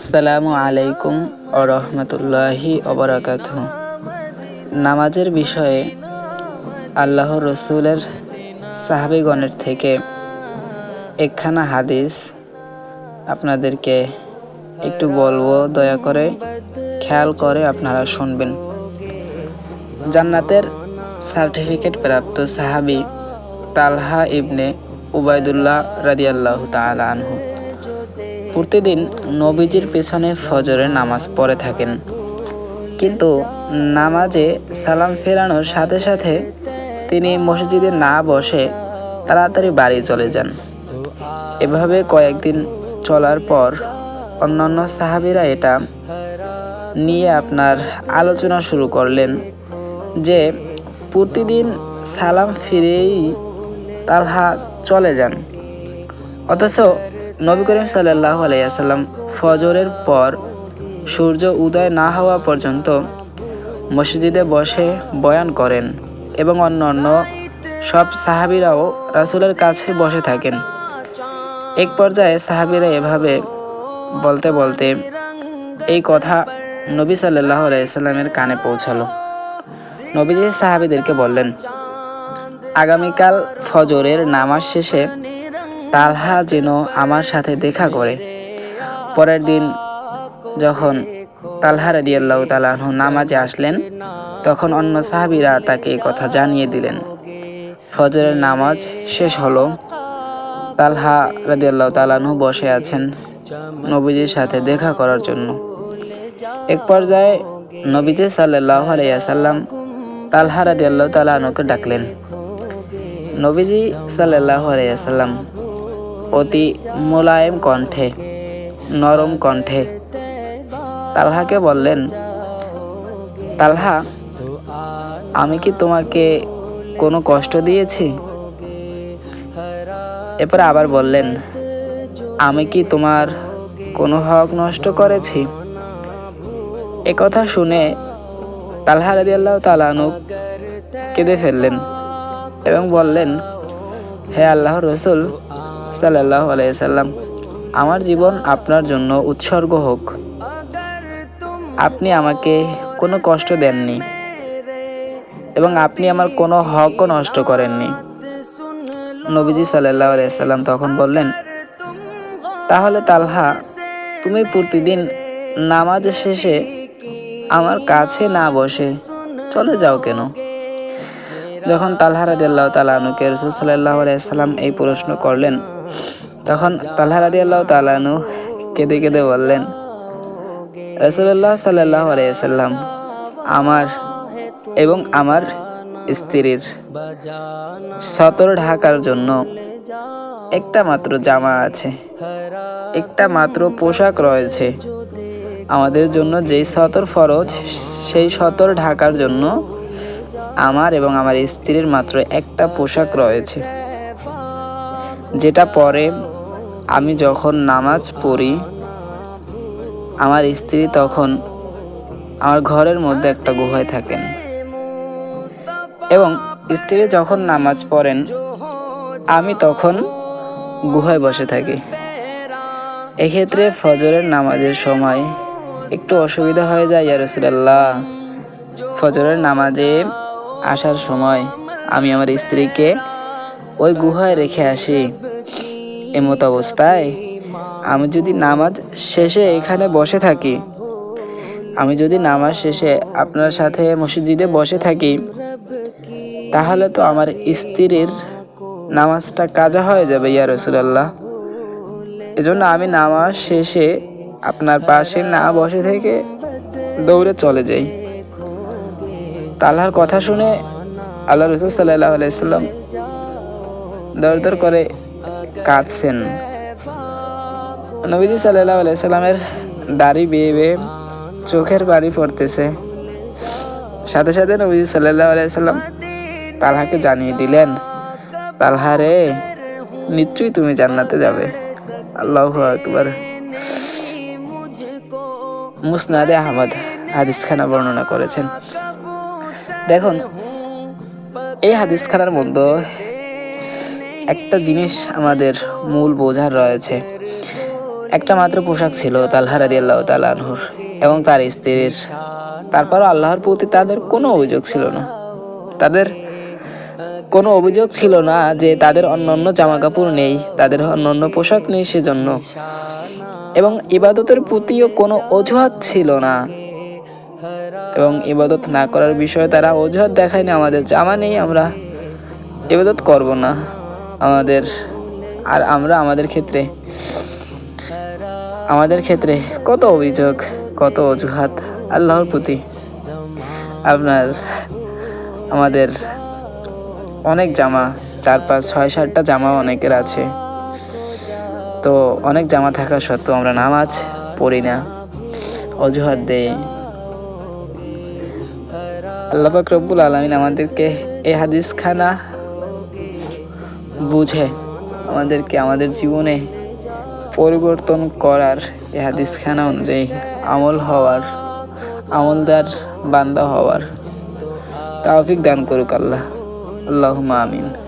আসসালামু আলাইকুম ও রহমতুল্লাহি অবরাকাত নামাজের বিষয়ে আল্লাহ রসুলের সাহাবিগণের থেকে একখানা হাদিস আপনাদেরকে একটু বলব, দয়া করে খেয়াল করে আপনারা শুনবেন। জান্নাতের সার্টিফিকেট প্রাপ্ত সাহাবি তালহা ইবনে উবায়দুল্লাহ রাদিয়াল্লাহু তাআলা আনহু। প্রতিদিন নবীজির পেছনে ফজরের নামাজ পড়ে থাকেন। কিন্তু নামাজে সালাম ফেরানোর সাথে সাথে তিনি মসজিদে না বসে তাড়াতাড়ি বাড়ি চলে যান। এভাবে কয়েকদিন চলার পর অন্যান্য সাহাবিরা এটা নিয়ে আপনার আলোচনা শুরু করলেন যে প্রতিদিন সালাম ফিরেই তালহা চলে যান। অথচ নবী করিম সাল্লাহ আলাইসাল্লাম ফজরের পর সূর্য উদয় না হওয়া পর্যন্ত মসজিদে বসে বয়ান করেন এবং অন্য অন্য সব সাহাবিরাও রাসুলের কাছে বসে থাকেন। এক পর্যায়ে সাহাবিরা এভাবে বলতে বলতে এই কথা নবী সাল্লাহ আলাইসাল্লামের কানে পৌঁছালো। নবীজি সাহাবিদেরকে বললেন, আগামীকাল ফজরের নামাজ শেষে তালহা যেন আমার সাথে দেখা করে। পরের দিন যখন তালহা রাদিয়াল্লাহু তালাহু নামাজে আসলেন, তখন অন্য সাহাবিরা তাকে কথা জানিয়ে দিলেন। ফজরের নামাজ শেষ হলো। তালহা রাদিয়াল্লাহু তালাহু বসে আছেন নবীজির সাথে দেখা করার জন্য। এক পর্যায়ে নবীজি সাল্লাহ আলাইসাল্লাম তালহা রাদিয়াল্লাহু তালাহুকে ডাকলেন। নবীজি সাল্লাহ আলাইসাল্লাম অতি মোলায়েম কণ্ঠে, নরম কণ্ঠে। তালহাকে বললেন, তালহা, আমি কি তোমাকে কোনো কষ্ট দিয়েছি? এরপর আবার বললেন, আমি কি তোমার কোনো হক নষ্ট করেছি? কথা শুনে তালহা রাদি আল্লাহ তালানুক কেঁদে ফেললেন এবং বললেন, হে আল্লাহ রসুল সাল্লাহ আলাইসাল্লাম আমার জীবন আপনার জন্য উৎসর্গ হোক। আপনি আমাকে কোনো কষ্ট দেননি এবং আপনি আমার কোনো হকও নষ্ট করেননি। নবীজি সাল্লাহ আলাইসাল্লাম তখন বললেন, তাহলে তালহা, তুমি প্রতিদিন নামাজ শেষে আমার কাছে না বসে চলে যাও কেন? যখন তালহা রাদিয়াল্লাহ তালানুকে রসুল সাল্লাহ আলাইসাল্লাম এই প্রশ্ন করলেন তখন তালহা রাদিয়াল্লাহ তালানু কেঁদে কেঁদে বললেন রসুল্লাহ সাল্লাহ আলাইসাল্লাম আমার এবং আমার স্ত্রীর সতর ঢাকার জন্য একটা মাত্র জামা আছে। একটা মাত্র পোশাক রয়েছে। আমাদের জন্য যেই সতর ফরজ, সেই সতর ঢাকার জন্য আমার এবং আমার স্ত্রীর মাত্র একটা পোশাক রয়েছে। যেটা পরে আমি যখন নামাজ পড়ি, আমার স্ত্রী তখন আমার ঘরের মধ্যে একটা গুহায় থাকেন। এবং স্ত্রী যখন নামাজ পড়েন, আমি তখন গুহায় বসে থাকি। এক্ষেত্রে ফজরের নামাজের সময় একটু অসুবিধা হয়ে যায়, ইয়া রসুলাল্লাহ। ফজরের নামাজে আসার সময় আমি আমার স্ত্রীকে ওই গুহায় রেখে আসি। এমত অবস্থায়। আমি যদি নামাজ শেষে এখানে বসে থাকি, আমি যদি নামাজ শেষে আপনার সাথে মসজিদে বসে থাকি, তাহলে তো আমার স্ত্রীর নামাজটা কাজা হয়ে যাবে, ইয়া রসুলাল্লাহ। এজন্য আমি নামাজ শেষে আপনার পাশে না বসে থেকে দৌড়ে চলে যাই। তাল্লাহার কথা শুনে আল্লাহ রসুল সাল্লাহ আলাইসাল্লাম দর দর করে কাঁদছেন। নবীজি সাল্লাহ আলাইসাল্লামের দাড়ি বেয়ে বেয়ে চোখের বাড়ি পড়তেছে। সাথে সাথে নবীজি সাল্লাহ আলাইসাল্লাম তালহাকে জানিয়ে দিলেন, তালহা রে, নিশ্চয়ই তুমি জান্নাতে যাবে। আল্লাহ আকবার। মুসনাদে আহমদ হাদিস খানা বর্ণনা করেছেন। দেখুন, এই হাদিস খানার মধ্যে একটা জিনিস আমাদের মূল বোঝার রয়েছে। একটা মাত্র পোশাক ছিল তালহা রাদি আল্লাহ তালানহুর এবং তার স্ত্রীর। তারপরও আল্লাহর প্রতি তাদের কোনো অভিযোগ ছিল না। তাদের কোনো অভিযোগ ছিল না যে তাদের অন্য অন্য জামা কাপড় নেই, তাদের অন্য অন্য পোশাক নেই সেজন্য। এবং ইবাদতের প্রতিও কোনো অজুহাত ছিল না। এবং ইবাদত না করার বিষয়ে তারা অজুহাত দেখায়নি, আমাদের জামা নেই, আমরা ইবাদত করব না। আমাদের, আর আমরা আমাদের ক্ষেত্রে আমাদের ক্ষেত্রে কত অভিযোগ, কত অজুহাত আল্লাহর প্রতি। আপনার আমাদের অনেক জামা, চার পাঁচ, ছয়, সাতটা জামা অনেকের আছে। তো অনেক জামা থাকা সত্ত্বেও আমরা নামাজ পড়ি না, অজুহাত দেই। আল্লাহ পাক রব্বুল আলমিন আমাদেরকে এই হাদিস খানা বুঝে আমাদেরকে, আমাদের জীবনে পরিবর্তন করার এ হাদিস খানা অনুযায়ী আমল হওয়ার আমলদার বান্দা হওয়ার তাওফিক দান করুক আল্লাহ। আল্লাহ আমিন।